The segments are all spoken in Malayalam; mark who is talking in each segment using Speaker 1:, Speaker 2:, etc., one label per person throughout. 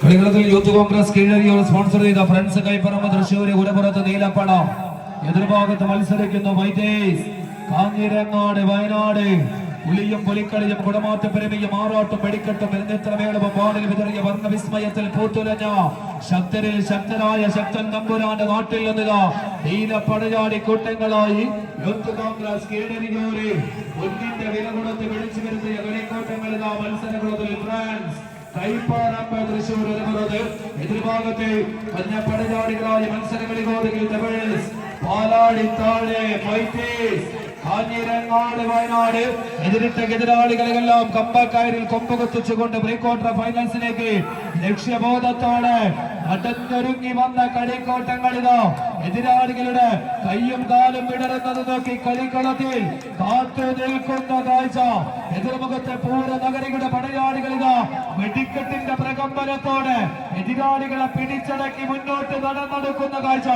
Speaker 1: കളികളത്തിൽ യൂത്ത് കോൺഗ്രസ് കീഴരിയോട് സ്പോൺസർ ചെയ്ത ഫ്രണ്ട്സ് കൈപ്പറമ്പ് തൃശ്ശൂര് ഉരപുറത്ത് നീലപ്പടം എതിർഭാഗത്ത് മത്സരിക്കുന്നു കാഞ്ഞിരങ്ങാട് വയനാട്. പുലിയും പുലിക്കളിയും കുടമാറ്റപ്പെരുമയും ആറാട്ടും വെടിക്കെട്ടും എന്നിത്രമേളവും വാണിൽ വിതറിയ വർണവിസ്മയത്തിൽ പൂത്തുലഞ്ഞ ശക്തരിൽ ശക്തരായ ശക്തൻ നമ്പുരാന്റെ നാട്ടിൽ നിന്നുക. നീല പടയാടി കൂട്ടങ്ങളായി യൂത്ത് കോൺഗ്രസ് കീഴരിയോര് ഒന്നിന്റെ വില കൊടുത്ത് വിളിച്ചു വരുത്തിയ കളിക്കൂട്ടങ്ങളിതാ ഫ്രാൻസ്. കൈപ്പാറമ്പ് തൃശൂർ ഒരുപുറത്ത് എതിർഭാഗത്തെ മഞ്ഞപ്പടജാടികളായ മത്സരങ്ങളിൽ കോതുകിൽ ഡബിൾസ് പാലാടി താഴെ ഫൈറ്റേഴ്സ് കാഞ്ഞിരങ്ങാട് വയനാട്. എതിരിട്ട എതിരാളികളെല്ലാം കമ്പക്കാരിൽ കൊമ്പ് കുത്തിച്ചുകൊണ്ട് പ്രീ ഫൈനൽസിലേക്ക് ലക്ഷ്യബോധത്തോടെ നടന്നൊരുങ്ങി വന്ന കളിക്കോട്ടങ്ങളിതോ എതിരാളികളുടെ കയ്യും കാലും വിടരുന്നത് നോക്കി കളിക്കളത്തിൽ കാത്തു നിൽക്കുന്ന കാഴ്ച. എതിർമുഖത്തെ പൂര നഗരികളുടെ പടയാളികളിതാ വെടിക്കെട്ടിന്റെ പ്രകമ്പനത്തോടെ എതിരാളികളെ പിടിച്ചടക്കി മുന്നോട്ട് നടന്നെടുക്കുന്ന കാഴ്ച.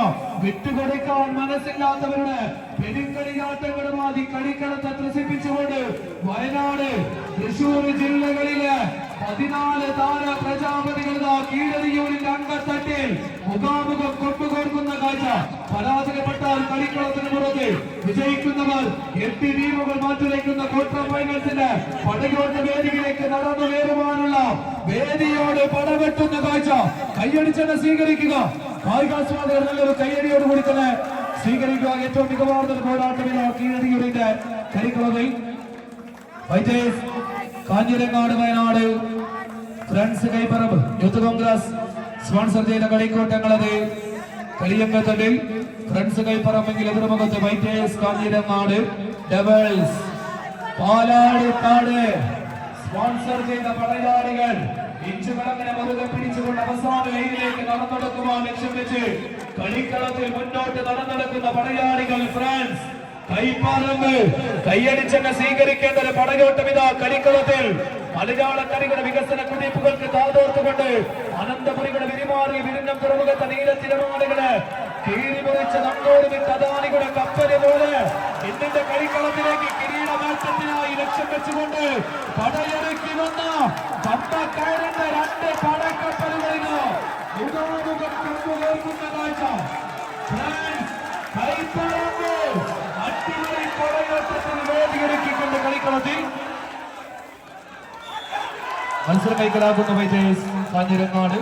Speaker 1: വിട്ടുകൊടുക്കാൻ മനസ്സില്ലാത്തവരുടെ പെരുങ്കളിയാട്ടങ്ങളുമായി കളിക്കളത്തെ ത്രസിപ്പിച്ചുകൊണ്ട് വയനാട് തൃശൂർ ജില്ലകളിലെ പതിനാല് താര പ്രജാപതികൾ കീഴരിയൂരിന്റെ അങ്കത്തട്ടിൽ മുഖാമുഖം കൊണ്ടുകോർക്കുന്ന കാഴ്ച. പരാജയപ്പെട്ടാൽ കളിക്കളത്തിന് പുറത്ത് വിജയിക്കുന്നവർ എട്ട് ടീമുകൾ മാറ്റിവെക്കുന്ന ക്വാർട്ടർ ഫൈനൽസിന്റെ പടയോട്ട വേദിയിലേക്ക് നടന്നു കയറുവാനുള്ള വേദിയോട് പടവെട്ടുന്ന കാഴ്ച. കൈയടിച്ചെന്നെ സ്വീകരിക്കുക. കായികാസ്വാദകർ നല്ലൊരു കയ്യടിയോട് കൂടി തന്നെ സ്വീകരിക്കുക. ഏറ്റവും മികവാർന്ന പോരാട്ടമില്ല കീഴടിയൂരിന്റെ വൈറ്റേഴ്സ് Kanhirangad Wayanad. Friends Kaipparambu youth Congress sponsor ചെയ്ത കളിക്കൂട്ടങ്ങളത് കളിയങ്കത്തണ്ടിൽ ഫ്രണ്ട്സ് കൈപ്പറമ്പെങ്കിൽ എതിർമുഖത്ത് വൈറ്റേഴ്സ് കാഞ്ഞിരങ്ങാട് ഡബിൾസ് പാലാട് പാട് സ്പോൺസർ ചെയ്ത പടയാളികൾ ഇഞ്ചുകളങ്ങനെ മുറുകെ പിടിച്ചുകൊണ്ട് അവസാന ലൈനിലേക്ക് നടന്നെടുക്കുവാൻ ലക്ഷ്യം വെച്ച് കളിക്കളത്തിൽ മുന്നോട്ട് നടന്നെടുക്കുന്ന പടയാളികൾ ഫ്രാൻസ് കൈപ്പാറമ്പ്. കൈയടിച്ചെന്നെ സ്വീകരിക്കേണ്ട ഒരു പടയോട്ടം ഇതാ കളിക്കളത്തിൽ. മലയാളക്കരയുടെ വികസന കുതിപ്പുകൾക്ക് താതോർത്തുകൊണ്ട് അനന്തപുരികളുടെ വിരിമാറി വിരിഞ്ഞം തുറമുഖത്തെ നീലത്തിരമാടുകൾ കീറിമുറിച്ച നമ്മോട് വിട്ട് അദാനികളുടെ കപ്പൽ പോലെ ഇന്നിന്റെ കളിക്കളത്തിലേക്ക് കിരീടമാറ്റത്തിനായി ലക്ഷ്യം വെച്ചുകൊണ്ട് പടയൊരുക്കി വന്ന പമ്പക്കാരന്റെ രണ്ട് പടക്കപ്പലുകളിന് മുഖാമുഖം കൊണ്ടുപോകുന്ന കാഴ്ച ഫ്രാൻസ് കൈപ്പറമ്പ് അടിപൊളി പടയോട്ടത്തിന് വേദിയൊരുക്കിക്കൊണ്ട് കളിക്കളത്തിൽ മത്സരം കൈക്കലാക്കുന്ന ഫൈറ്റേഴ്സ് കാഞ്ഞിരങ്ങാട്.